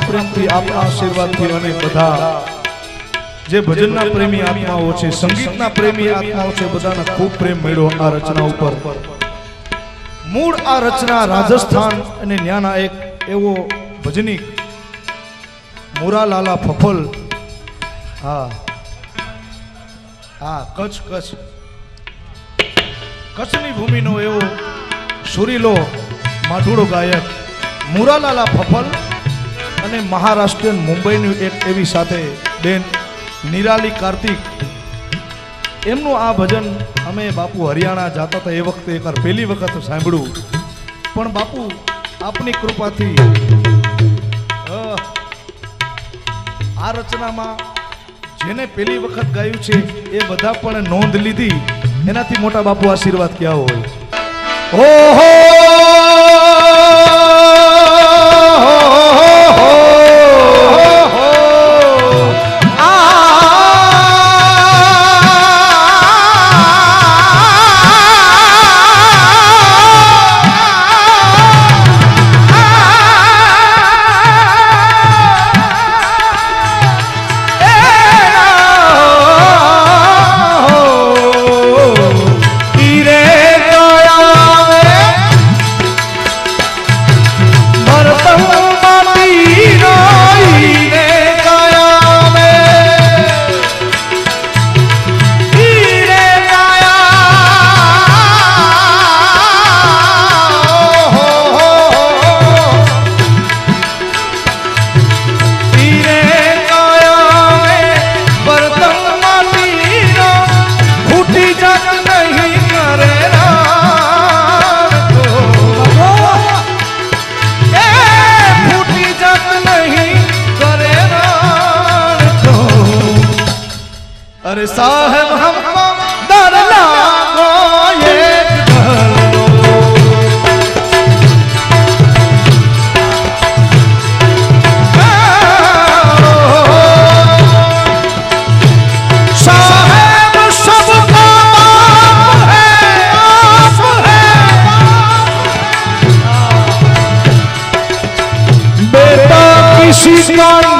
પ્રેમથી આપના આશીર્વાદથી અને બધા જે ભજનના પ્રેમી આત્માઓ છે સંગીતના પ્રેમી આત્માઓ છે બધાને ખૂબ પ્રેમ મળ્યો આ રચના ઉપર. મૂળ આ રચના રાજસ્થાન અને ન્યાના એક એવો ભજનિક મુરાલાલા ફફલ. હા. હા કચ્છ કચ્છ. કચ્છની ભૂમિનો એવો સુરીલો માઢુડો ગાયક મુરાલાલા ફફલ. અને મહારાષ્ટ્ર મુંબઈની એક એવી સાથે બેન નિરાલી કાર્તિક. એમનું આ ભજન અમે બાપુ હરિયાણા જાતા હતા એ વખતે એકવાર પહેલી વખત સાંભળ્યું. પણ બાપુ, આપની કૃપાથી આ રચનામાં જેને પહેલી વખત ગાયું છે એ બધા પણ નોંધ લીધી. એનાથી મોટા બાપુ આશીર્વાદ ક્યાં હોય? ઓહો અરે સાહેબ હમકો ડર લાગો એક ધરનો સાહેબ સબ કા બાપ હે આપ હે બેટા કિસી કા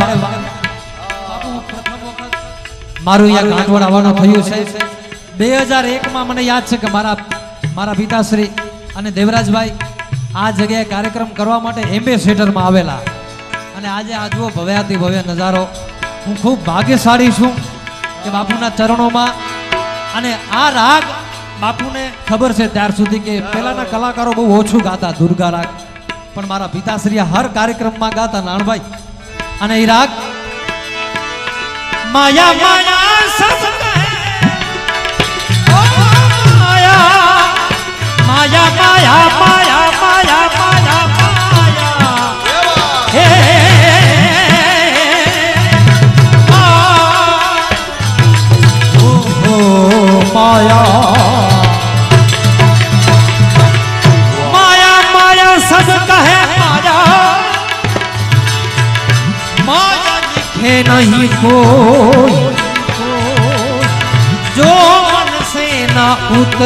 વખત મારું અહીંયા ગાંઠવડ આવવાનું થયું છે. બે હજાર એકમાં મને યાદ છે કે મારા મારા પિતાશ્રી અને દેવરાજભાઈ આ જગ્યાએ કાર્યક્રમ કરવા માટે એમ્બેસેડરમાં આવેલા. અને આજે આ જુઓ ભવ્યાતિ ભવ્ય નજારો. હું ખૂબ ભાગ્યશાળી છું કે બાપુના ચરણોમાં અને આ રાગ બાપુને ખબર છે ત્યાર સુધી કે પહેલાના કલાકારો બહુ ઓછું ગાતા, દુર્ગા રાગ. પણ મારા પિતાશ્રી હર કાર્યક્રમમાં ગાતા નાણભાઈ અને રાગ માયા માયા સબ માયા માયા માયા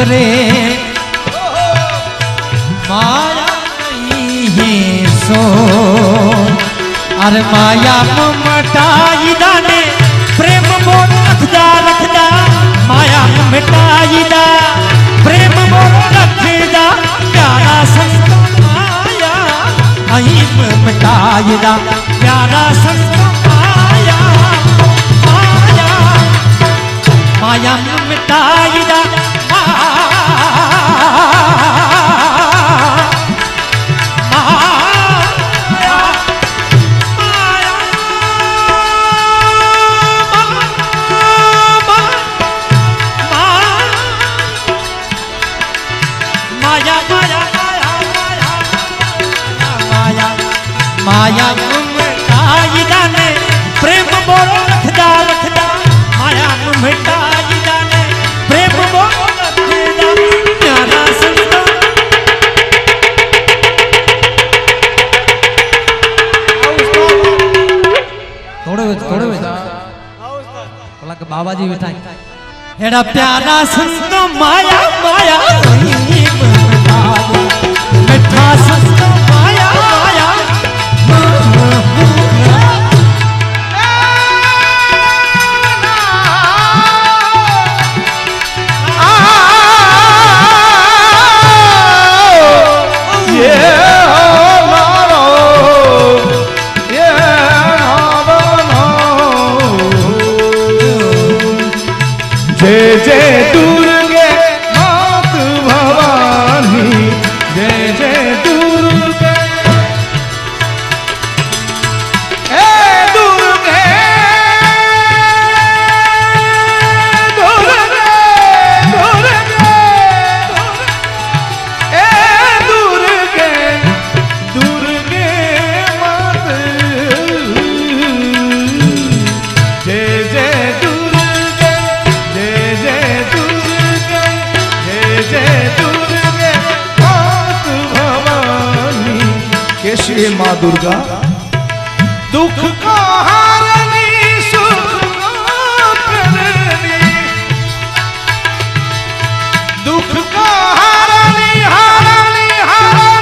रे माया नहीं है सो अरे माया ममता दाने, प्रेम बोल रखदा रखदा। माया ममता दा, प्रेम बोल रखदा प्यारा संग माया आई ममता प्यारा संग माया माया। माया ममता જેવી થાય હેડા પ્યારા સંતો માયા માયા. હે માં દુર્ગા દુઃખ કો હારની સુખ કો કરણી દુઃખ કો હારની હારની હારની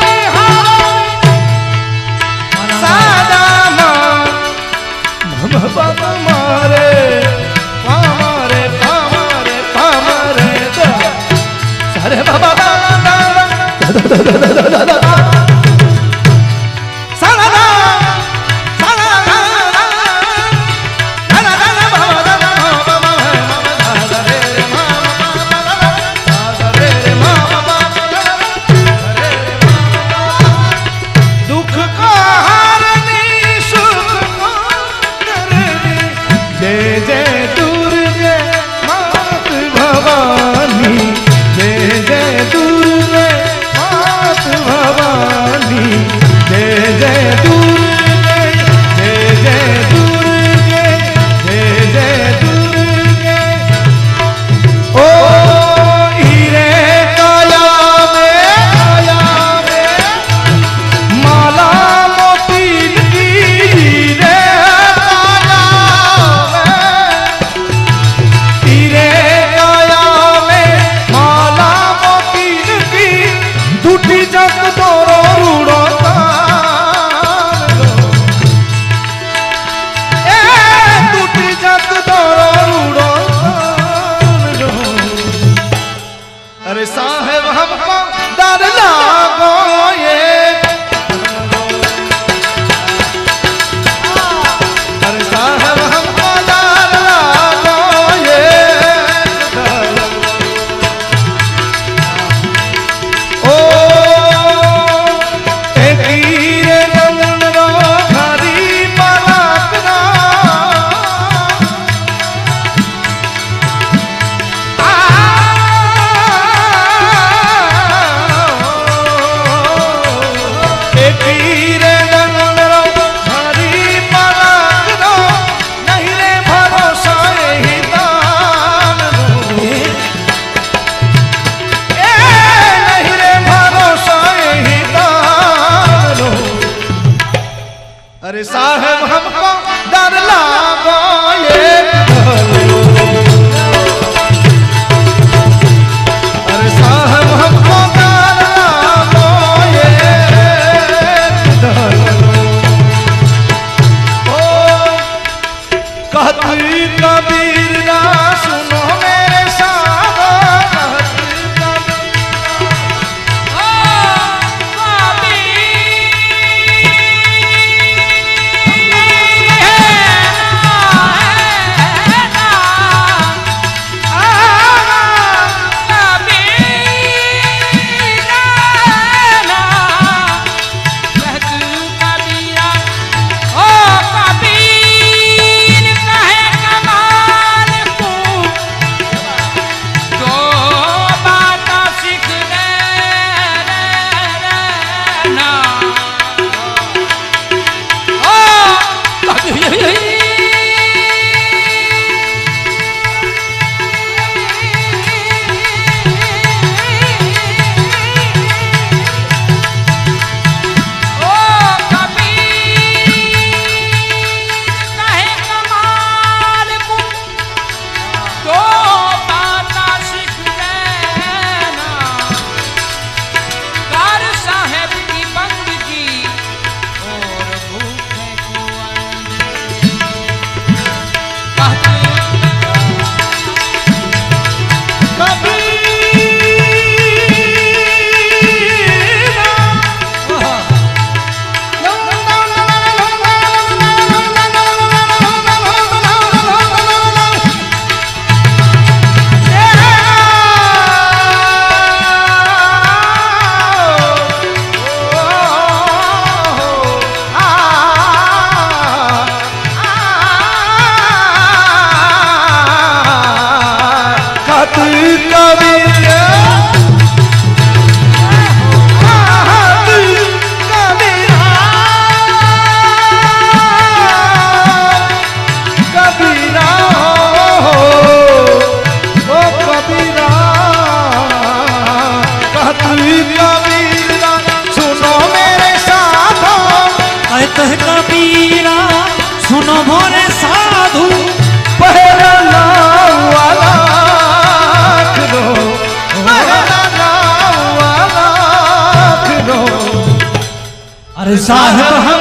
啥 કવિ साहेब हम